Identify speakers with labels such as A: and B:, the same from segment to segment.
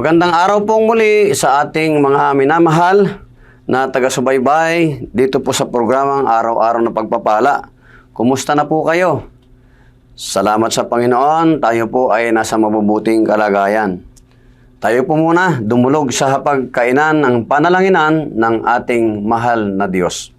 A: Magandang araw pong muli sa ating mga minamahal na taga-subaybay dito po sa programang Araw-Araw na Pagpapala. Kumusta na po kayo? Salamat sa Panginoon, tayo po ay nasa mabubuting kalagayan. Tayo po muna dumulog sa hapagkainan ng panalanginan ng ating mahal na Diyos.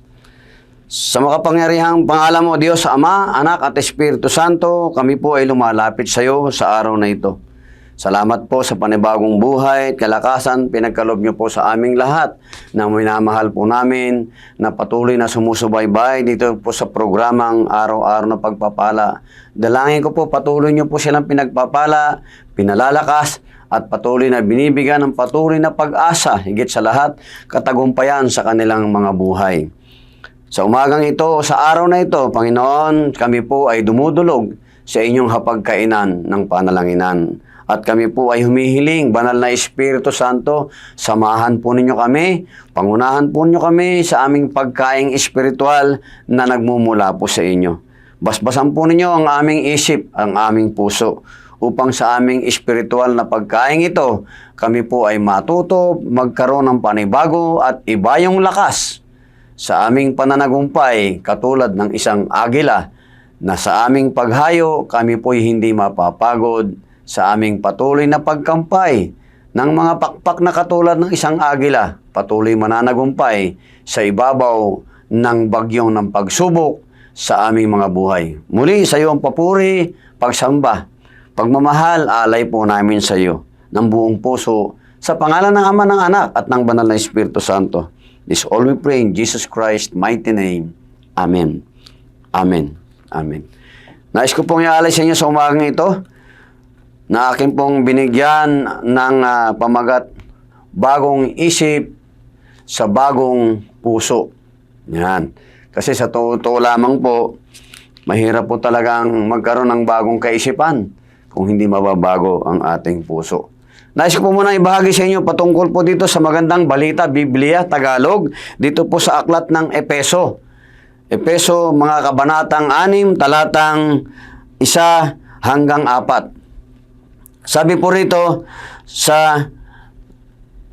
A: Sa makapangyarihang pangalan mo, Diyos, Ama, Anak at Espiritu Santo, kami po ay lumalapit sa iyo sa araw na ito. Salamat po sa panibagong buhay at kalakasan pinagkalob niyo po sa aming lahat na minamahal po namin na patuloy na sumusubaybay dito po sa programang Araw-Araw na Pagpapala. Dalangin ko po patuloy niyo po silang pinagpapala, pinalalakas at patuloy na binibigyan ng patuloy na pag-asa higit sa lahat katagumpayan sa kanilang mga buhay. Sa umagang ito, sa araw na ito, Panginoon, kami po ay dumudulog sa inyong hapagkainan ng panalanginan. At kami po ay humihiling, banal na Espiritu Santo, samahan po ninyo kami, pangunahan po ninyo kami sa aming pagkaing espiritual na nagmumula po sa inyo. Basbasan po ninyo ang aming isip, ang aming puso, upang sa aming espiritual na pagkaing ito, kami po ay matuto, magkaroon ng panibago at iba yung lakas sa aming pananagumpay katulad ng isang agila na sa aming paghayo kami po'y hindi mapapagod sa aming patuloy na pagkampay ng mga pakpak na katulad ng isang agila patuloy mananagumpay sa ibabaw ng bagyong ng pagsubok sa aming mga buhay. Muli sa iyo ang papuri, pagsamba, pagmamahal, alay po namin sa iyo ng buong puso sa pangalan ng Ama ng Anak at ng Banal na Espiritu Santo. This all we pray in Jesus Christ mighty name. Amen. Amen. Amen. Nais ko pong ialay sa inyo sa umagang ito na akin pong binigyan ng ah, pamagat bagong isip sa bagong puso. Yan. Kasi sa totoo lamang po, mahirap po talagang magkaroon ng bagong kaisipan kung hindi mababago ang ating puso. Nais ko po muna ibahagi sa inyo patungkol po dito sa magandang balita, Biblia, Tagalog, dito po sa aklat ng Epeso. Epeso, mga kabanatang 6, talatang 1 hanggang 4. Sabi po rito sa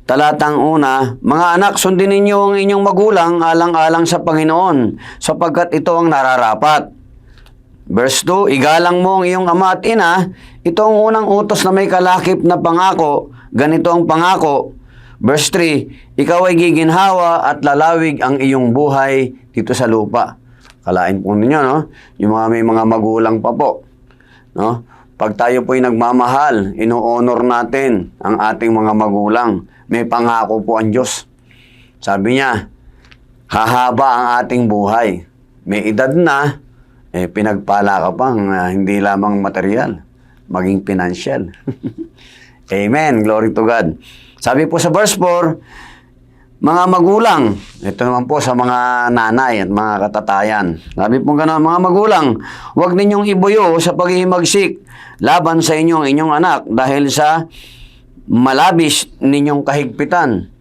A: talatang una, Mga anak, sundin ninyo ang inyong magulang alang-alang sa Panginoon, sapagkat ito ang nararapat. Verse 2, Igalang mo ang iyong ama at ina, ito ang unang utos na may kalakip na pangako, ganito ang pangako. Verse 3, Ikaw ay giginhawa at lalawig ang iyong buhay dito sa lupa. Kalain po ninyo, no? Yung mga may mga magulang pa po. No? Pag tayo po'y nagmamahal, ino-honor natin ang ating mga magulang. May pangako po ang Diyos. Sabi niya, hahaba ang ating buhay. May edad na, eh, pinagpala ka pang ah, hindi lamang material, maging financial. Amen. Glory to God. Sabi po sa verse 4, mga magulang, ito naman po sa mga nanay at mga katatayan. Sabi po gano'n, mga magulang, huwag ninyong ibuyo sa paghihimagsik laban sa inyong inyong anak dahil sa malabis ninyong kahigpitan.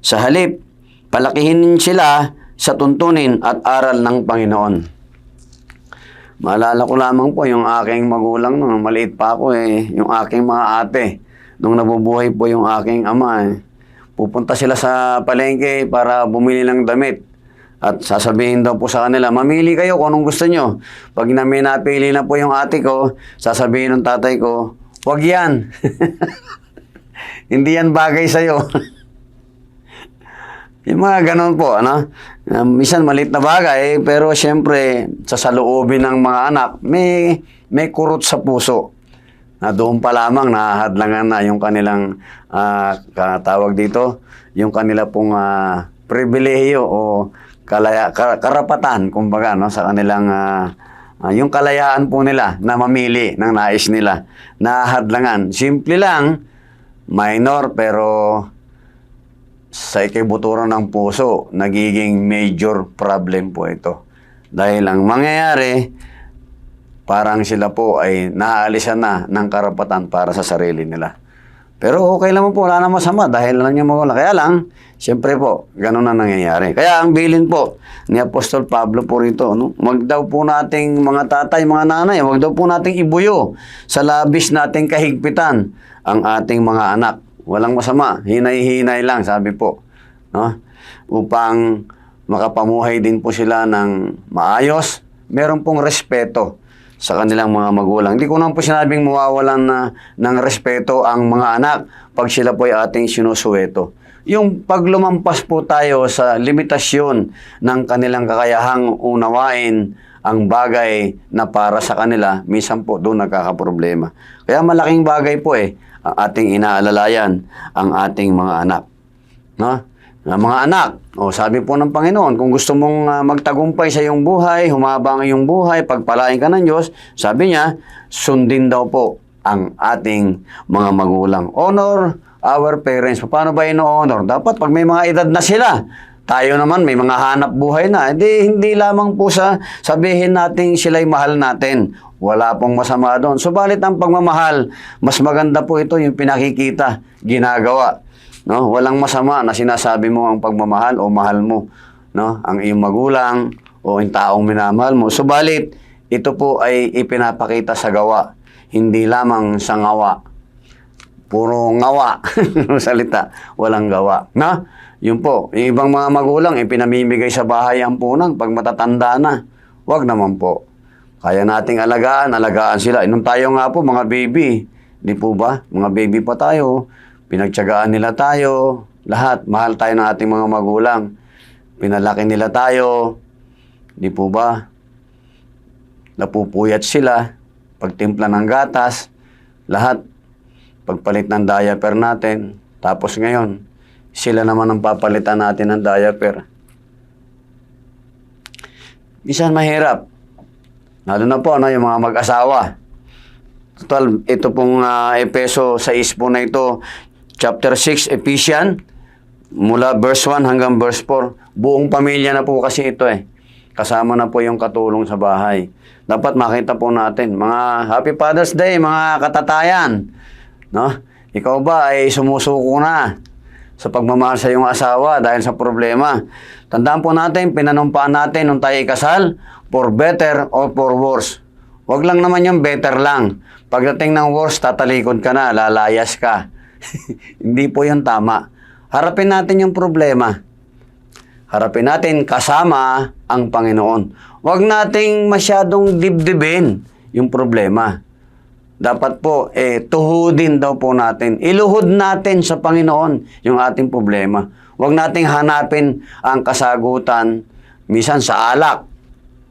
A: Sa halip, palakihin sila sa tuntunin at aral ng Panginoon. Maalala ko lamang po yung aking magulang nung maliit pa ako eh, yung aking mga ate. Nung nabubuhay po yung aking ama eh. Pupunta sila sa palengke para bumili ng damit. At sasabihin daw po sa kanila, mamili kayo kung anong gusto nyo. Pag namin napili na po yung ate ko, sasabihin ng tatay ko, wag yan. Hindi yan bagay sa'yo. Yung mga ganun po, ano? Um, malit na bagay, pero siyempre, sa saloobin ng mga anak, may, may kurot sa puso. Na doon pa lamang nahahadlangan na yung kanilang ah, katawag dito, yung kanila pong ah, pribilehiyo o kalaya, kar- karapatan, kumbaga, no, sa kanilang ah, ah, yung kalayaan po nila na mamili ng nais nila. Nahahadlangan. Simple lang, minor, pero sa ikibuturan ng puso, nagiging major problem po ito. Dahil ang mangyayari, parang sila po ay naaalisan na ng karapatan para sa sarili nila. Pero okay naman po, wala na masama dahil lang yung magulang. Kaya lang, siyempre po, ganun na nangyayari. Kaya ang bilin po ni Apostol Pablo po rito, no? wag daw po nating mga tatay, mga nanay, wag daw po nating ibuyo sa labis nating kahigpitan ang ating mga anak. Walang masama, hinay-hinay lang, sabi po. No? Upang makapamuhay din po sila ng maayos, meron pong respeto sa kanilang mga magulang. Hindi ko naman po sinabing mawawalan na ng respeto ang mga anak pag sila po ay ating sinusuweto. Yung paglumampas po tayo sa limitasyon ng kanilang kakayahang unawain ang bagay na para sa kanila, minsan po doon nagkakaproblema. Kaya malaking bagay po eh, ating inaalalayan ang ating mga anak. No? Na mga anak, o sabi po ng Panginoon, kung gusto mong ah, magtagumpay sa iyong buhay, humaba ang iyong buhay, pagpalain ka ng Diyos, sabi niya, sundin daw po ang ating mga magulang. Honor our parents. Paano ba ino-honor? Dapat pag may mga edad na sila, tayo naman may mga hanap buhay na. Hindi, hindi lamang po sa sabihin natin sila'y mahal natin. Wala pong masama doon. Subalit ang pagmamahal, mas maganda po ito yung pinakikita, ginagawa. No? Walang masama na sinasabi mo ang pagmamahal o mahal mo, no? Ang iyong magulang o yung taong minamahal mo. Subalit, ito po ay ipinapakita sa gawa, hindi lamang sa ngawa. Puro ngawa salita, walang gawa. Na? Yun po, yung ibang mga magulang, ipinamimigay sa bahay ang punang pag matatanda na. Huwag naman po. Kaya nating alagaan, alagaan sila. Nung tayo nga po, mga baby, di po ba? Mga baby pa tayo, pinagtyagaan nila tayo, lahat, mahal tayo ng ating mga magulang. Pinalaki nila tayo, di po ba? Napupuyat sila, pagtimpla ng gatas, lahat, pagpalit ng diaper natin. Tapos ngayon, sila naman ang papalitan natin ng diaper. Minsan mahirap. Lalo na po, ano, yung mga mag-asawa. Total, ito pong ah, Epeso 6 po na ito, chapter 6, Ephesians, mula verse 1 hanggang verse 4. Buong pamilya na po kasi ito eh. Kasama na po yung katulong sa bahay. Dapat makita po natin, mga Happy Father's Day, mga katatayan. No? Ikaw ba ay sumusuko na sa pagmamahal sa iyong asawa dahil sa problema? Tandaan po natin, pinanumpaan natin nung tayo ikasal, for better or for worse. Huwag lang naman yung better lang. Pagdating ng worse, tatalikod ka na, lalayas ka. Hindi po yung tama. Harapin natin yung problema. Harapin natin kasama ang Panginoon. Huwag nating masyadong dibdibin yung problema. Dapat po, eh, tuhudin daw po natin. Iluhod natin sa Panginoon yung ating problema. Huwag nating hanapin ang kasagutan, misan sa alak.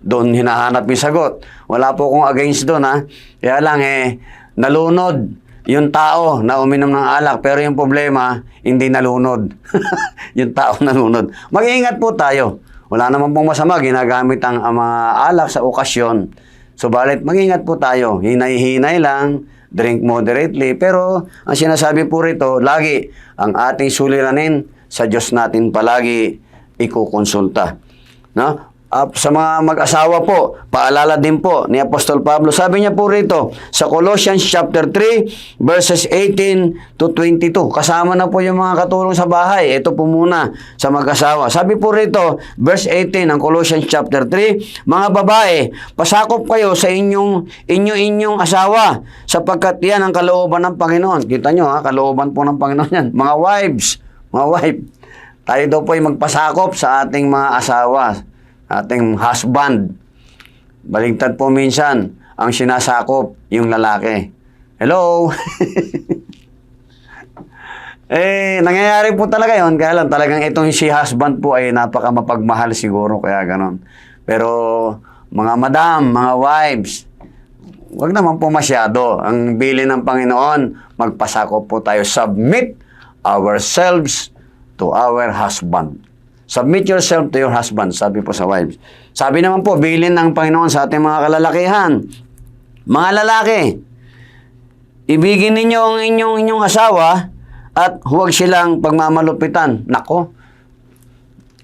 A: Doon hinahanap yung sagot. Wala po akong against doon, ha. Kaya lang, eh, nalunod yung tao na uminom ng alak, pero yung problema, hindi nalunod. yung tao nalunod. Mag-iingat po tayo. Wala naman pong masama, ginagamit ang, mga alak sa okasyon. Subalit, mag-ingat po tayo. Hinay-hinay lang, drink moderately. Pero, ang sinasabi po rito, lagi, ang ating suliranin sa Diyos natin palagi ikukonsulta. No? Ah, sa mga mag-asawa po, paalala din po ni Apostol Pablo. Sabi niya po rito sa Colossians chapter 3 verses 18 to 22. Kasama na po yung mga katulong sa bahay. Ito po muna sa mag-asawa. Sabi po rito, verse 18 ng Colossians chapter 3, mga babae, pasakop kayo sa inyong inyo-inyong asawa sapagkat yan ang kalooban ng Panginoon. Kita nyo ha, kalooban po ng Panginoon yan. Mga wives, mga wife, tayo daw po ay magpasakop sa ating mga asawa ating husband. Baligtad po minsan, ang sinasakop, yung lalaki. Hello? eh, nangyayari po talaga yon Kaya lang, talagang itong si husband po ay napaka mapagmahal siguro, kaya ganon. Pero, mga madam, mga wives, wag naman po masyado. Ang bili ng Panginoon, magpasakop po tayo. Submit ourselves to our husband. Submit yourself to your husband, sabi po sa wives. Sabi naman po, bilin ng Panginoon sa ating mga kalalakihan. Mga lalaki, ibigin ninyo ang inyong inyong asawa at huwag silang pagmamalupitan. Nako,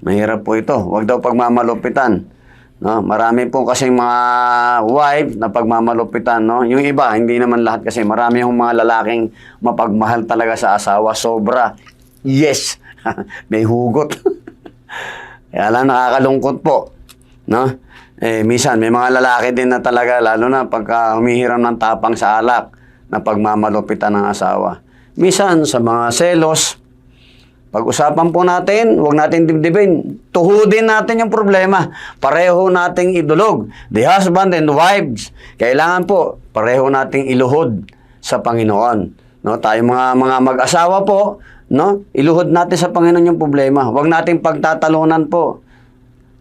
A: mahirap po ito. Huwag daw pagmamalupitan. No, marami po kasi mga wife na pagmamalupitan, no? Yung iba, hindi naman lahat kasi marami yung mga lalaking mapagmahal talaga sa asawa, sobra. Yes, may hugot. Kaya lang nakakalungkot po, no? Eh, minsan, may mga lalaki din na talaga, lalo na pagka humihiram ng tapang sa alak, na pagmamalupitan ng asawa. Minsan, sa mga selos, pag-usapan po natin, huwag natin dibdibin. Tuhudin natin yung problema. Pareho nating idulog. The husband and wives, kailangan po pareho nating iluhod sa Panginoon. No, tayo mga mga mag-asawa po, no? Iluhod natin sa Panginoon yung problema. Huwag nating pagtatalunan po.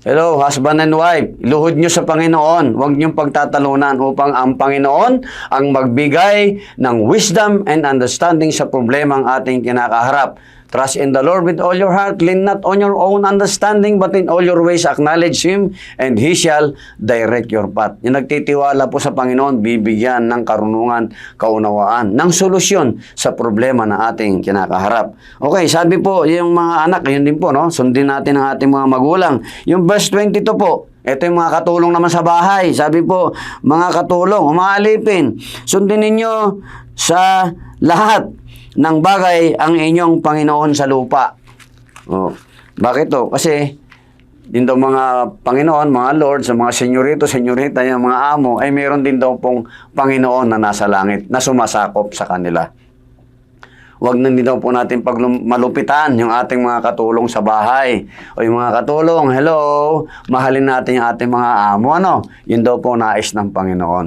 A: Hello, husband and wife, iluhod nyo sa Panginoon. Huwag nyo pagtatalunan upang ang Panginoon ang magbigay ng wisdom and understanding sa problema ang ating kinakaharap. Trust in the Lord with all your heart. Lean not on your own understanding, but in all your ways acknowledge Him, and He shall direct your path. Yung nagtitiwala po sa Panginoon, bibigyan ng karunungan, kaunawaan, ng solusyon sa problema na ating kinakaharap. Okay, sabi po, yung mga anak, yun din po, no? Sundin natin ang ating mga magulang. Yung verse 22 po, ito yung mga katulong naman sa bahay. Sabi po, mga katulong, umaalipin, sundin ninyo sa lahat ng bagay ang inyong Panginoon sa lupa. Oh, bakit to? Kasi din daw mga Panginoon, mga Lord, sa mga senyorito, senyorita, yung mga amo, ay mayroon din daw pong Panginoon na nasa langit na sumasakop sa kanila. Huwag na din daw po natin pag malupitan yung ating mga katulong sa bahay. O yung mga katulong, hello, mahalin natin yung ating mga amo. Ano? Yun daw po nais ng Panginoon.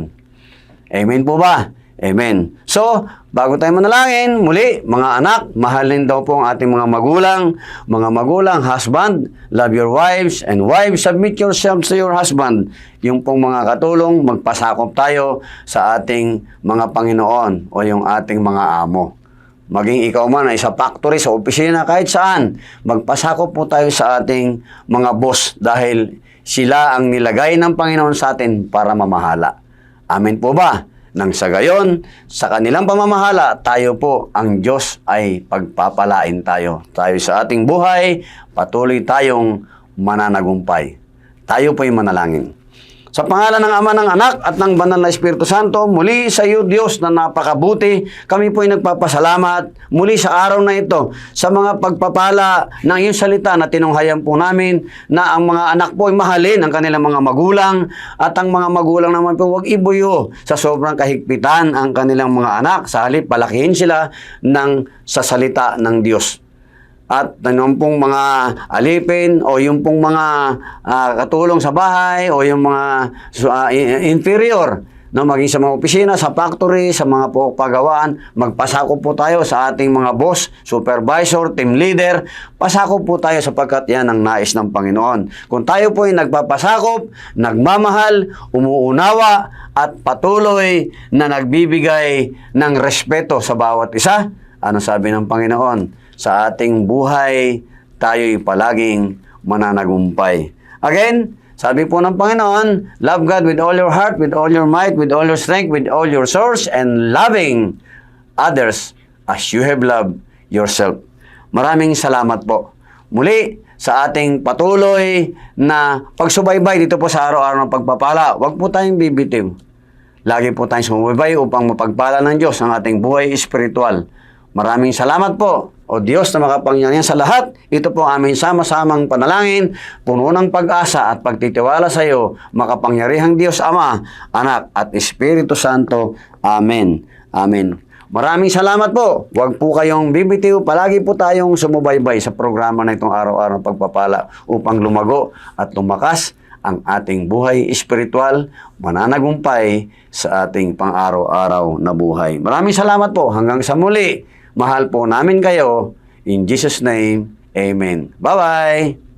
A: Amen po ba? Amen. So, bago tayo manalangin, muli, mga anak, mahalin daw po ang ating mga magulang. Mga magulang, husband, love your wives, and wives, submit yourselves to your husband. Yung pong mga katulong, magpasakop tayo sa ating mga Panginoon o yung ating mga amo. Maging ikaw man ay sa factory, sa opisina, kahit saan, magpasakop po tayo sa ating mga boss dahil sila ang nilagay ng Panginoon sa atin para mamahala. Amen po ba? Nang sa gayon, sa kanilang pamamahala, tayo po, ang Diyos ay pagpapalain tayo. Tayo sa ating buhay, patuloy tayong mananagumpay. Tayo po'y manalangin. Sa pangalan ng Ama, ng Anak, at ng Banal na Espiritu Santo, muli sa iyo, Diyos, na napakabuti, kami po'y nagpapasalamat muli sa araw na ito sa mga pagpapala ng iyong salita na tinunghayan po namin na ang mga anak po ay mahalin ang kanilang mga magulang at ang mga magulang naman po huwag ibuyo sa sobrang kahigpitan ang kanilang mga anak. Sa halip, palakihin sila ng sa salita ng Diyos at yung pong mga alipin o yung pong mga ah, katulong sa bahay o yung mga i- inferior no maging sa mga opisina, sa factory, sa mga po pagawaan, magpasakop po tayo sa ating mga boss, supervisor, team leader, pasakop po tayo sapagkat yan ang nais ng Panginoon. Kung tayo po ay nagpapasakop, nagmamahal, umuunawa, at patuloy na nagbibigay ng respeto sa bawat isa, ano sabi ng Panginoon? Sa ating buhay, tayo'y palaging mananagumpay. Again, sabi po ng Panginoon, love God with all your heart, with all your might, with all your strength, with all your source, and loving others as you have loved yourself. Maraming salamat po. Muli, sa ating patuloy na pagsubaybay dito po sa araw-araw ng pagpapala, huwag po tayong bibitiw. Lagi po tayong sumubaybay upang mapagpala ng Diyos ang ating buhay espiritual. Maraming salamat po, o Diyos na makapangyarihan sa lahat. Ito po ang aming sama-samang panalangin, puno ng pag-asa at pagtitiwala sa iyo, makapangyarihang Diyos Ama, Anak at Espiritu Santo. Amen. Amen. Maraming salamat po. Huwag po kayong bibitiw. Palagi po tayong sumubaybay sa programa na itong araw-araw pagpapala upang lumago at lumakas ang ating buhay espiritual, mananagumpay sa ating pang-araw-araw na buhay. Maraming salamat po. Hanggang sa muli. Mahal po namin kayo. In Jesus' name, Amen. Bye-bye!